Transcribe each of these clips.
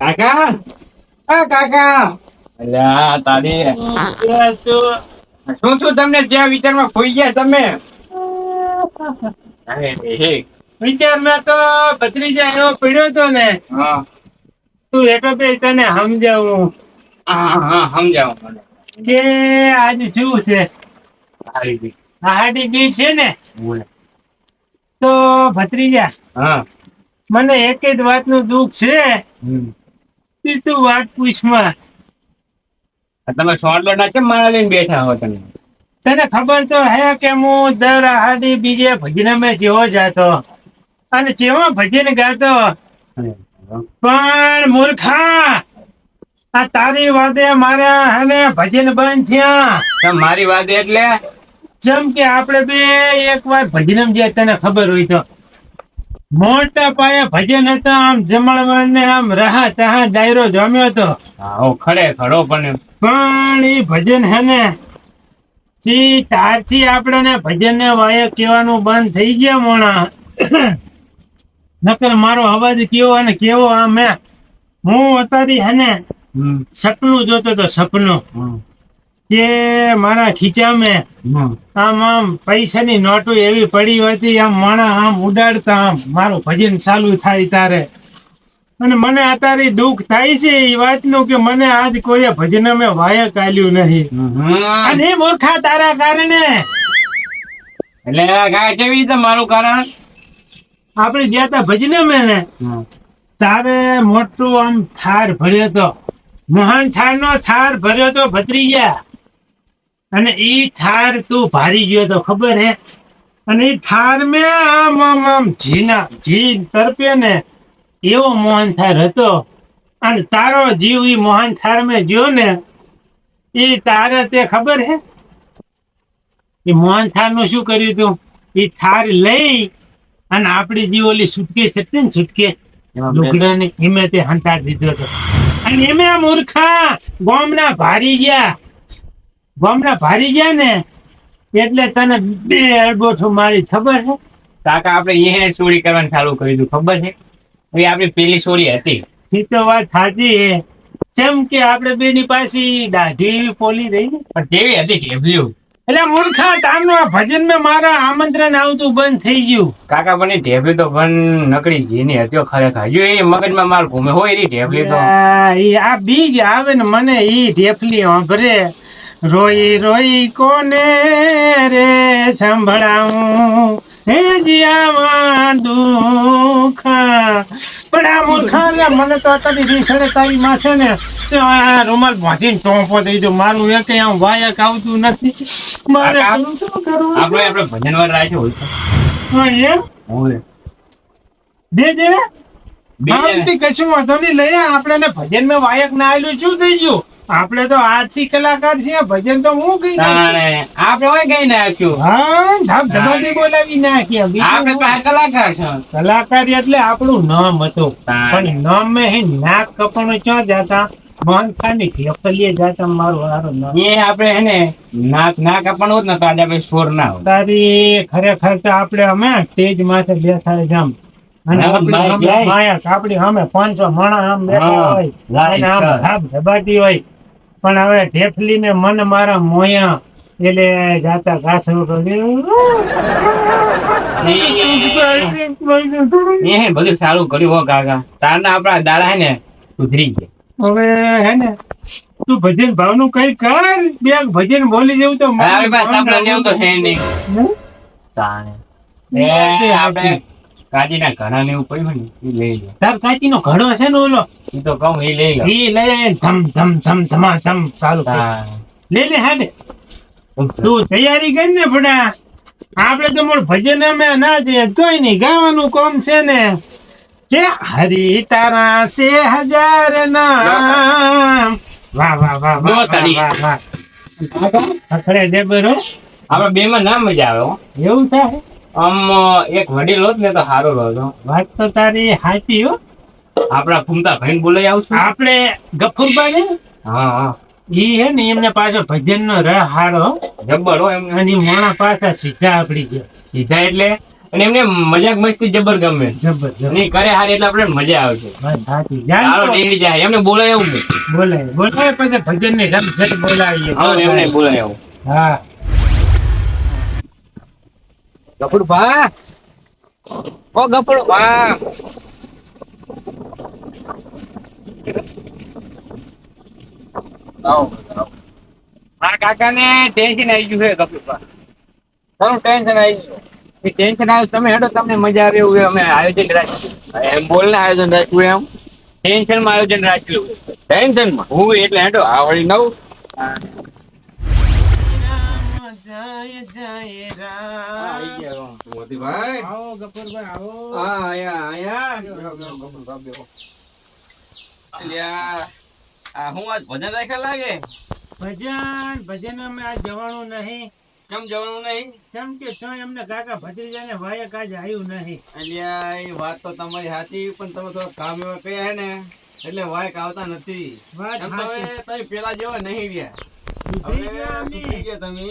કાકા? આ કાકા. અલ્યા તારી શું શું તમને જ્યાં વિચારમાં ખોઈ ગયા તમે. વિચારમાં તો ભત્રીજા એવો પડ્યો તો ને. હા. તું એટલો બે તને સમજાવું. હા હા સમજાવું કે આજ શું છે? હાડી બી છે ને? તો ભત્રીજા હા. મને એક જ વાતનું દુઃખ છે. તું વાત પૂછમાં. તમે શોર્ટ લોટ કેમ મારા લઈને બેઠા હો તમે? તને ખબર તો હે કે હું દર આહાડી બીજે ભજનમાં જેવો જાતો અને જેવો ભજન ગાતો પણ મૂર્ખા આ તારી વાદે મારા હને ભજન બંધ થયા. મારી વાદે એટલે? જેમ કે આપણે બે એકવાર ભજનમ જે તને ખબર હોય તો. મોટા પાયે ભજન હતા આમ જમણવાર ને આમ રહા તહા દાયરો જમ્યો હતો. હા ખડે ખરે ખરો પણ પણ એ ભજન હે ને તારથી આપણને ભજન ને વાય કહેવાનું બંધ થઈ ગયા મોણા. નકર મારો અવાજ કેવો અને કેવો આ મેં? હું અત્યારે હે સપનું જોતો તો સપનું કે મારા ખીચામે. આમ આમ પૈસાની નોટો એવી પડી હતી આમ માણા આમ ઉડાડતા આમ મારું ભજન ચાલુ થાય તારે અને મને અત્યારે દુઃખ થાય છે એ વાતનું કે મને આજ કોઈ ભજન મેં વાયા કાલ્યું નહીં. અને મૂર્ખા તારા કારણે. એટલે કેવી રીતે મારું કારણ? આપણે જ્યાં હતા ભજન મે તારે મોટું આમ થાર ભર્યો તો મહાન થાર નો થાર ભર્યો તો ભત્રી ગયા. અને ઈ થાર તું ભારી ગયો તો ખબર હે? અને ઈ થાર મે આમ આમ આમ જીના જી તરપે ને એવો મોહન થાર હતો. અને તારો જીવ ઈ મોહન થાર મેં ગયો ને ઈ તારે તે ખબર હે? એ મોહન થારનું શું કર્યું તું? ઈ થાર લઈ અને આપડી જે ઓલી છૂટકે હતી ને બે- લુગડાને એમે તે હંતા દીધો હતો. અને એમે આ મૂર્ખા ગોમના ભારી ગયા. ગોમના ભારી ગયા ને એટલે તને બે અડબોઠું મારી ખબર છે કાકા આપણે એ ચોરી કરવાનું ચાલુ કરી દીધું ખબર છે? એ આપણી પેલી ચોરી હતી. એ તો વાત સાચી છે જેમ કે આપણે બેની પાસે દાઢી પોલી રહી પણ કેવી હતી ઢેબલ્યું એટલે મૂર્ખા તારનું આ ભજનમાં મારા આમંત્રણ આવતું બંધ થઈ ગયું. કાકા પણ એ ઢેબલી તો પણ નકળી ઘીની હતી હો ખરેખર. જો એ મગજમાં માર ઘૂમે. હોય એ ઢેબલી તો. આ આ બીજ આવે ને મને એ ઢેફલી સાંભળે રોઈ રોઈ કોને રે સંભળાવું? હે જીયામાં દુખા. પણ આ મૂર્ખા મને તો અત્યારે રીસડે તારી માથે ને રૂમાલ ભાંચીને ટોંપો દઈ દો. મારું એક આમ વાયક આવતું નથી. મારે કાકા, શું કરવું આપણે આપણે ભજનવાર રાખ્યો હોય તો. એમ બે જણા? બે કશું વાંધો નહીં. લઈએ આપણે ભજનમાં વાયક ના આવેલું શું થઈ ગયું? આપણે તો આથી કલાકાર છીએ ભજન તો હું કઈ આપણે હોય કઈ નાખ્યું. હા ધામ ધમાડી બોલાવી નાખ્યા. આપણે? કલાકાર છે. કલાકાર એટલે આપણું નામ હતું. પણ નામ મેં હે નાક કપણ ક્યાં જાતા? મહંતાની ઢેફલીએ જાતા મારું હારું નામ. એ આપણે હે ને નાક નાક આપવાનું હોત ને તો આજે આપણે સ્ટોર ના હોત તારી ખરેખર તો આપણે અમે તેજ માથે બેઠા જામ. માયા કાપડી સામે પાંચસો માણસ આમ બેઠા હોય. આમ ધબાટી હોય. પણ હવે ઢેફલી ને મન મારા મોયા એટલે જાતા કર્યું. એ બધું સારું કર્યું હો કાકા. તારના આપણા દાડા હે ને સુધરી ગયા. હવે હે ને તું ભજન ભાવનું કઈ કર બે ભજન બોલી જેવું તો મારે પાસે તો હે નહીં. તાણે. આપણે કાજીના ઘણા ને એવું પડ્યું હોય ને એ લઈ લે. તાર કાચી નો ઘડો છે ને ઓલો? એ તો કહું એ લઈ લે. એ લઈ ધમ ધમ ધમ ધમા ધમ ચાલુ લે લે હાડે તું તૈયારી કરી ને ભણા આપણે તો મૂળ ભજન અમે ના જઈએ કોઈ નહીં ગાવાનું કોમ છે ને. કે હરી તારા સે હજાર નામ. વાહ વાહ વાહ વાહ વાહ વાહ અખડે ડેબરો આપણે બે માં ના મજા આવે એવું થાય? આમ એક વડીલ હોત ને તો સારો હોત વાત તો તારી હાચી હો. આપડા ફૂમતા ભાઈ બોલાઈ આવું છું. આપણે ગફુરભાઈ ને? હા હા. ઈ હે ને એમને પાછો ભજન નો રહ હારો જબ્બર હો એમ અને મોણા પાછા સીધા આપડી ગયા સીધા એટલે? અને એમને મજાક મસ્તી જબર ગમે. જબર નહીં કરે હારી એટલે આપણે મજા આવે છે. વાત સાચી. જાન સારો નીકળી જાય. એમને બોલાય આવું બોલાય. બોલાય પછી ભજન ને જમ જટ બોલાવીએ એમને બોલાય આવું. હા. ગફુર ભા. ઓ ગફુર ભા. મારા કાકા ને ટેન્શન આવી ગયું છે ગફુર ભા. ઘણું ટેન્શન આવી ગયું. ટેન્શન આવ્યું તમે હેડો તમને મજા આવે એવું અમે આયોજન રાખ્યું. એમ બોલ ને આયોજન રાખ્યું એમ? ટેન્શનમાં આયોજન રાખ્યું. ટેન્શનમાં? હું એટલે હેડો આ વળી નવું. જય જય રામ મોતીભાઈ? આવો ગફુરભાઈ આવો. હા આયા આયા. અલ્યા આ હું આજ ભજન રાખ્યા લાગે? ભજન ભજન અમે આજ જવાનું નહીં. ચમ જવાનું નહીં? ચમ કે છો એમને કાકા ભત્રીજાને વાયક આજ આવ્યું નહીં. અલ્યા એ વાત તો તમારી સાચી પણ તમે થોડા કામ એવા કયા ને એટલે વાયક આવતા નથી. વાત. તમે પેલા જેવા નહીં રહ્યા. સુધરી હવે ગયા સુધરી ગયા તમે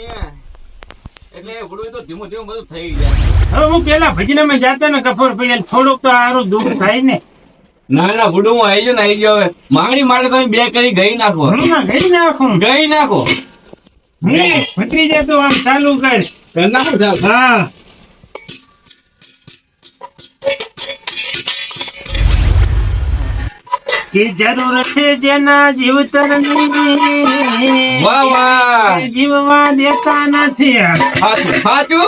એટલે વડું તો ધીમું ધીમું બધું થઈ જાય. હવે હું પેલા ભજન અમે જાતા ને કપૂર ભાઈ થોડુંક તો સારું દુઃખ થાય ને. ના ના ભૂડું હું આવી ગયો ને આવી ગયો હવે. માગણી માટે તમે બે કરી ગઈ નાખો. ગઈ નાખું. ગઈ નાખો. ભત્રી જતો તો આમ ચાલુ કર. ના નાખો હા. કે જરૂર છે જેના જીવતરની વાહ વાહ. જીવવા દેતા નથી. સાચું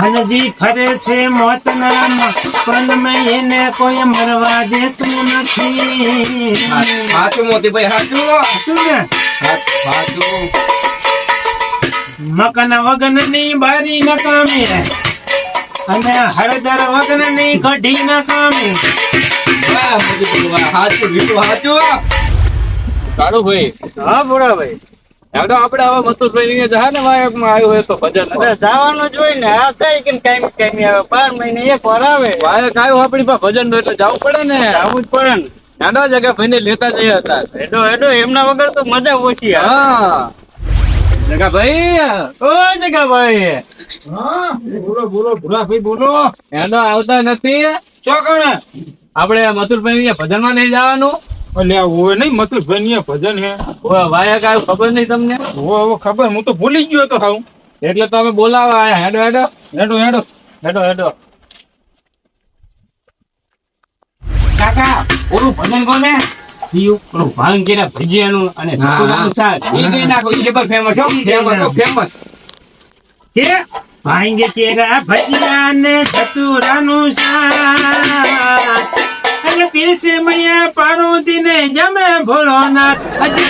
હનજી ફરે છે મોતના પણ મેં એને કોઈ મરવા દેતું નથી. સાચું મોતીભાઈ સાચું શું છે? સાચું મકન વગનની બારી નકામી અને હરદર વગનની કઢી નકામી ભાઈ. હા ભાઈ. આપણે હવે મથુરભાઈ ને જા ને વાયકમાં આવ્યું હોય તો ભજન. જવાનું જ હોય ને આ થઈ કે કાયમ કાયમ આવે બાર મહિને એક વાર આવે. વાયક આવ્યું આપણી પાસે ભજન એટલે જવું પડે ને. આવું જ પડે ને. નાના જગ્યા ભાઈ ને લેતા જઈ હતા હેડો હેડો એમના વગર તો મજા ઓછી હા. જગા ભાઈ ઓ જગા ભાઈ. બોલો બોલો ભૂરા ભાઈ બોલો. હેડો આવતા નથી. ચોકણ. આપણે મથુરભાઈ ભજનમાં નહીં જવાનું? અલ્યા ઓય નહીં મથુરભાઈ ની ભજન હે. ઓય, વાયક ખબર નહીં તમને? ઓ ઓ ખબર હું તો ભૂલી ગયો તો હાવ. એટલે તો અમે બોલાવા હેડો હેડો. હેડો હેડો હેડો હેડો. કાકા ઓલું ભજન કોને? ઓલું ભાંગીરા ભજીયાનું અને નાખો જબર ફેમસ હો. ફેમસ ફેમસ કે? ભાંગે કેરા ભજિયા ને ધતુરાનું શાક. અને પીરસે મૈયા પાર્વતી ને જમે ભોળોનાથ હજી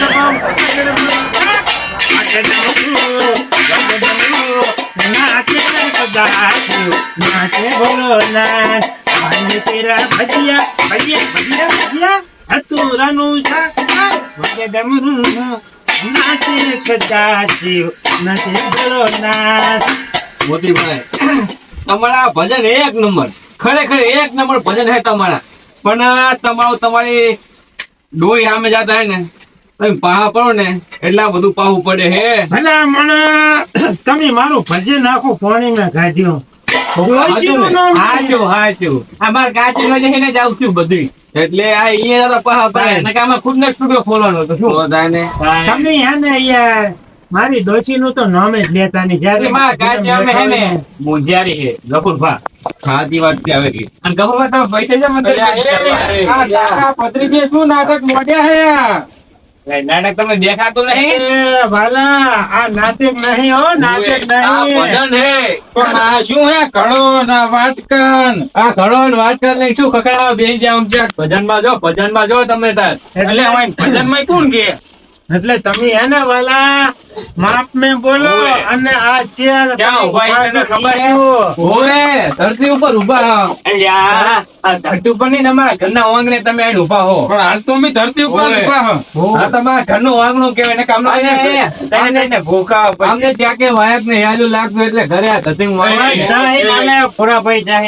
નાચે ભોળોનાથ ભાંગે કેરા ભજીયા. ભજીયા ભજીયા ભજીયા. ધતુરાનું વાગે ડમરું નાચે સદાશિવ. નાચે ભોળોનાથ મોતીભાઈ તમારા ભજન એક નંબર. ખરેખર એક નંબર ભજન હે તમારા. પણ તમારું તમારી ડોઈ સામે જતા હે ને તમે પાહા પડો ને એટલે બધું પાહું પડે હે. ભલા મને તમે મારું ભજન નાખો હાચું હાચું અમાર નો. જઈને આવતું બધું એટલે આ અહીંયા પાહા પડે. નકા ખુદ ને સ્ટુડિયો ખોલવાનો શું? તો થાય તમે હે ને યાર મારી ડોશી નું તો નામ જ લેતા નહીં. જ્યારે અમે હે ને. મુંજારી હે ગફુરભા સાચી વાત છે હવે કી. અને ગફુરભા તમે પૈસા જમા આ પત્રીસે શું નાટક મોઢ્યા હે નાટક તમને દેખાતું નહીં? ભાલા આ નાટક નહીં હો નાટક આ નહીં. ભજન હે. પણ આ શું હે? કડો ના વાટકન. આ કડો ને વાટકન ને શું ખખડાવ બેસી જાવ ભજનમાં જો ભજનમાં જો તમે તાર. એટલે ભજનમાં કોણ કે? એટલે તમે એને વાલા માપ મેં બોલો અને આ ચેર ક્યાં ઊભા ખબર ઓરે ધરતી ઉપર ઊભા અલ્યા, આ ધરતી ઉપર નહીં, તમારા ઘરના વાંગણે તમે અહીં ઊભા હો. પણ હાલ તો અમે ધરતી ઉપર. હો. આ તમારા ઘરનું ને કહેવાય. તને તને ભૂખા અમને ત્યાં કે વાયક ને યાદું લાગતું એટલે ઘરે આ ધતિંગ મારી ભોળા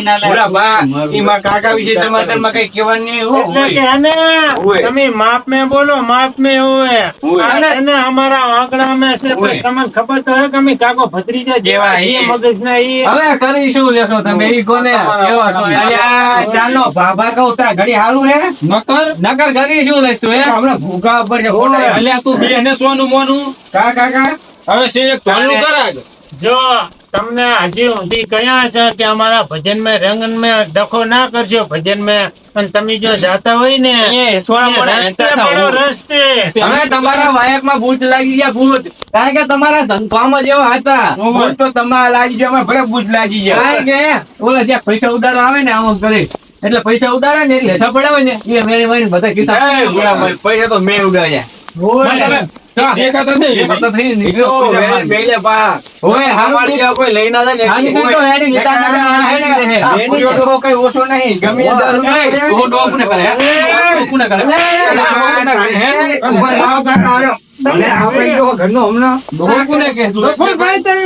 ના ઈ મારા કાકા વિશે તમારે ઘરમાં કઈ કેવાનું નહીં હો. એટલે કે એને ઓવે. તમે માપ મેં બોલો માપ મેં હોય અને અમારા આંકડા મેં છે તમને ખબર તો હે કે અમે કાકો ભત્રીજા જેવા. મગજ ના હવે કરી શું લેખો તમે? ઈ કોને? કેવા છો? ચાલો ભાભા કહું તાર ઘડી હારું હે? નકર? નકર ઘડી શું લઈશ તું હે? હમણાં ભૂખા ઉપર છે. અલ્યા તું બે ને સોનું મોનું? કા કાકા હવે છે એક ધોળનું કરાજ જો તમને હજી સુધી કયા છે કે અમારા ભજનમાં રંગનમાં ડખો ના કરજો ભજનમાં અને તમે જો જાતા હોય ને એ રસ્તે હવે તમારા વાયકમાં ભૂત લાગી ગયા ભૂત. કારણ કે તમારા ધંધામાં જેવા હતા. ભૂત તો તમારા લાગી ગયા અમે ભલે ભૂત લાગી ગયા. કારણ કે ઓલા જ્યાં પૈસા ઉડાડવા આવે ને આમ કરી. એટલે પૈસા ઉડાડે ને એટલે હેઠા પડાવે ને એ મેળી મારી બધા કિસ્સા પૈસા તો મેં ઉડાડ્યા.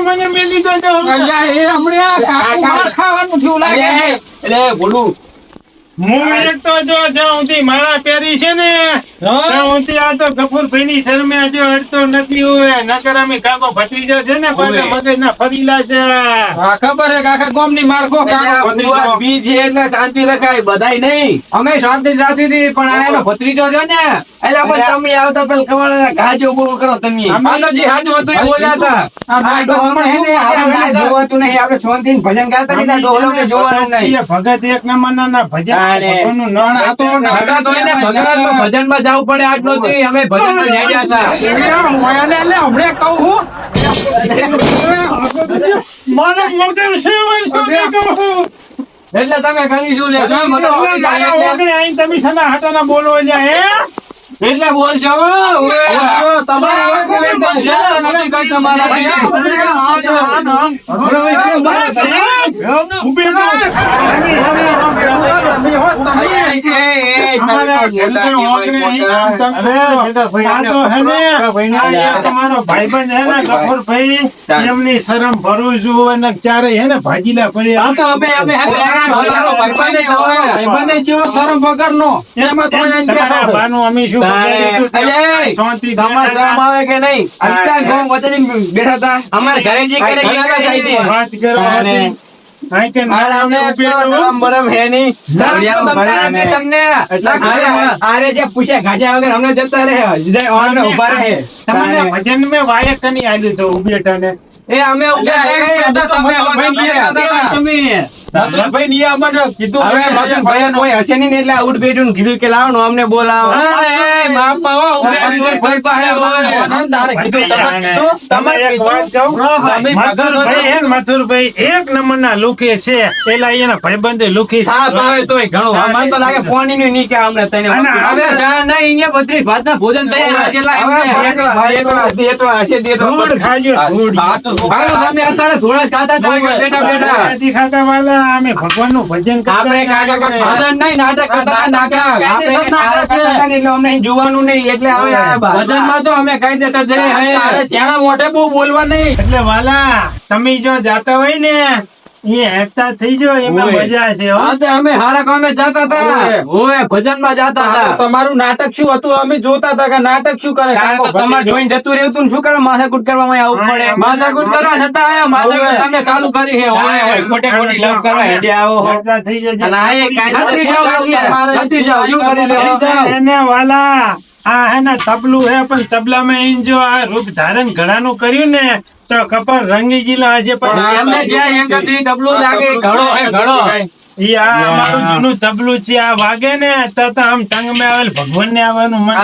મને મેલી દો હમણાં ખાવાનું થયું લાગે. એટલે બોલું. હું. તો જો જ્યાં મારા પેરી છે ને ત્યાં આ તો ગફુરભાઈ ની શરમે હજુ અડતો નથી હોય નકર અમે કાકો ભત્રીજો છે ને પાછા મગજ ના ફરીલા છે. ખબર હે કાકા ગોમની મારખો કાકો બીજ એટલે શાંતિ રખાય બધાય નહીં. અમે શાંતિ રાખી હતી પણ એનો ભત્રીજો છે ને. એટલે પણ તમે આવતા પેલા કવાળાના ગાજો બોલ કરો તમે. હતું એ બોલ્યા હતા. આ ડોહામાં હે ને, આપણે જોવાતું નહીં આપણે શાંતિથી ભજન ગાતા આ ડોહલો કે જોવાનું નહીં. ભગત એક નંબર ના ભજન તારે. ભગવાનનું નામ આ તો ભગત હોય ને ભગત તો ભજનમાં જવું પડે આટલું અમે ભજનમાં હેડ્યા હતા. હમણે કહું હું મારો મગજ છે વર્ષો ને કહું. એટલે તમે કરી શું આઈને તમે સના હાટાના બોલો જાય હે? એટલે બોલશો તમારા ને, ભાઈબંધ હે ને, ગફુરભાઈ, એમની શરમ ભરું છું અને ચારે હે ને ભાજીલા પડી શરમ વગર વગરનો. એમાં અમે શું આવે કે નહીં? બેઠા હતા. અમારે ઘરે જે કરે. વાત કરો નહીં. જે પૂછ્યા ગાજા વગર અમને જતા રહે? ઊભા રહે. તમને ભજન મેં વાયક કની આલ્યું તો એ અમે ઊભા તમે. ભાઈ ની આ મને કીધું હવે કોઈ હશે નહીં એટલે બેઠું કે લાવો અમને બોલાવો. એક નંબર ને, લુખી છે. પેલા એના ભાઈબંધે લુખી સાપ આવે તો ઘણું. મને તો લાગે પાણી નું નહીં કે અમને તને અને હવે શા નહીં, ભાતના ભોજન તૈયાર તો હશે દે તો ધૂળ ખાજો ધૂળ. આ તો શું? હાલો, તમે અત્યારે ધોળા ખાતા બેઠા બેઠા. ખાતા વાલા. અમે ભગવાનનું ભજન કરતા આપણે ભજન નહીં, નાટક કરતા નાટક. આપણે કરતા જોવાનું નહીં એટલે હવે આ બા- તો અમે કાયદેસર જઈએ જ્યાં મોઢે બહુ બોલવા નહીં. એટલે વાલા તમે જો જાતા હોય ને એ હેઠતા થઈ જાઓ એમાં. મજા છે હો. હા, તે અમે હારા કામે જતા હતા. ઓય. ભજનમાં જતા આ હતા તમારું નાટક શું હતું? અમે જોતા હતા કે નાટક શું કરે? તમારે જોઈને જતું રહેતું ને શું કરે? માથાકૂટ કરવામાં આવું પડે. માથાકૂટ કરવા જતા આયા. માથાકૂટ તમે ચાલુ કરી ઓય. ખોટે ખોટી લવ કરવા હેડે આવો હો. હેઠતા થઈ જજો. અને આ એક કાંઈ જાવ શું કરી લેવા એને વાલા. આ હે ને તબલું હે પણ તબલામાં એમ જો આ રૂપ ધારણ ઘડાનું કર્યું ને તો કપર રંગી ગયેલો આજે પણ એમને જ્યાં એંગલથી તબલું લાગે ઘડો હે ઘડો ઈ આ અમારું જૂનું તબલું છે આ વાગે ને તો તો આમ ટંગમાં આવેલ ભગવાન ને આવવાનું મન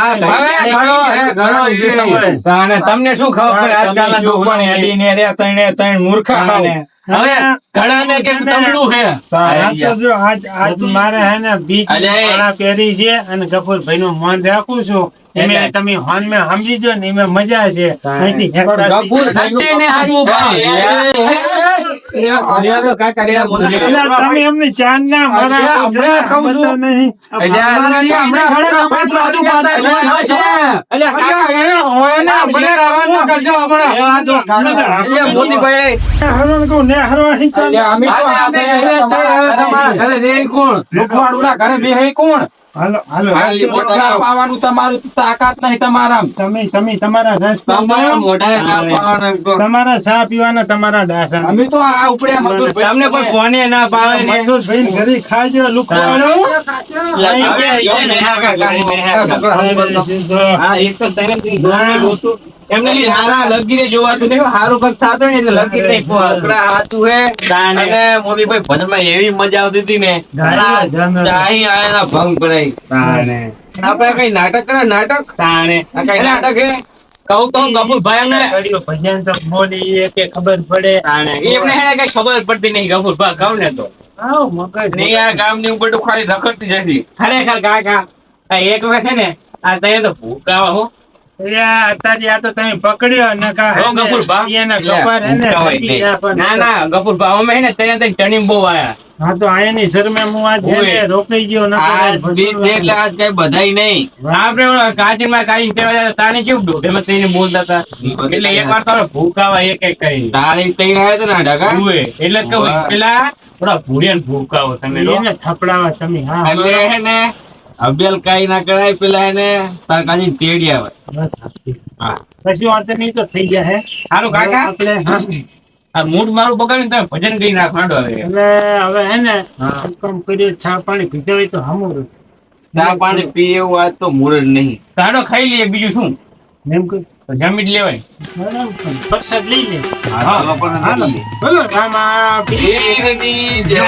તમને શું ખબર આજકાલ આજકાલના તમે શું છોકરાઓને પણ હેડીને રે તણે તણ મૂર્ખા. હાવ. ઘણાને કે તમલું હે જો આજ આજ મારે હે ને બીજ. વાળા પહેરી છે અને ગફુરભાઈ નું મન રાખું છું. એમે તમે હોન મે સમજી જો ને એમે મજા છે. અહીંથી હસી ને હારું એટલે ઘરે બે કોણ? હાલો હાલો. ચા પાવાનું તમારું તાકાત નહીં તમારા તમે તમે તમારા રસ્તા તમારા કહો. તમારા ચા પીવાના તમારા દાસા. અમે તો આ ઉપડ્યા મધુરભાઈ તમને કોઈ ફોને ના પાવે ને? મથુરભાઈ ઘરે ખાજો લુખવાડો હા. એક તો તમે. એમને હારા લગીરે જોવાતું નહીં હારું કંઈક થાતું ને એટલે લગીર નહીં પોહાતું. હાચું હે. અને મોદીભાઈ ભજનમાં એવી મજા આવતી હતી ને. ચાહી આયાના ભંગ પડાઈ. આપણે કઈ નાટક કરે નાટક? તાણે. કઈ નાટક હે? કહું અમને ભજન તો એ કે ખબર પડે. એમને હે કઈ ખબર પડતી નહીં ગફુરભાઈ કહું ને તો. આવ મગજ. નહીં આ ગામની ઉપર તો ખાલી રખડતી જતી. ખરેખર કાકા એક વાર છે ને આ તને તો ભૂકાવા હો. એટલે ભૂકાવા એક એક કરી. તારીખ તઈ આવ્યા ને ઢાકા એટલે જ પેલા થોડા ભૂરિયાને ભૂકાવો તમે થપડાવા તમે હા. એટલે અભ્યાલ કાઈ ના કરાય પેલા એને તાર કાજી તેડી આવે. પછી વાત નહીં તો થઈ જાય સારું કાકા. આપણે આ મૂડ મારું બગાડી તમે ભજન કરી હવે. એટલે હવે હે ને કામ કર્યો છા પાણી પીધો હોય તો હમું ચા પાણી પી એવું આ તો મૂળ જ નહીં. તાડો ખાઈ લઈએ બીજું શું? એમ કે તો જમી જ લેવાય. બરાબર. પ્રસાદ લઈ લે. હા, પણ હાલો. બોલો રામા પીર. પીરની જય.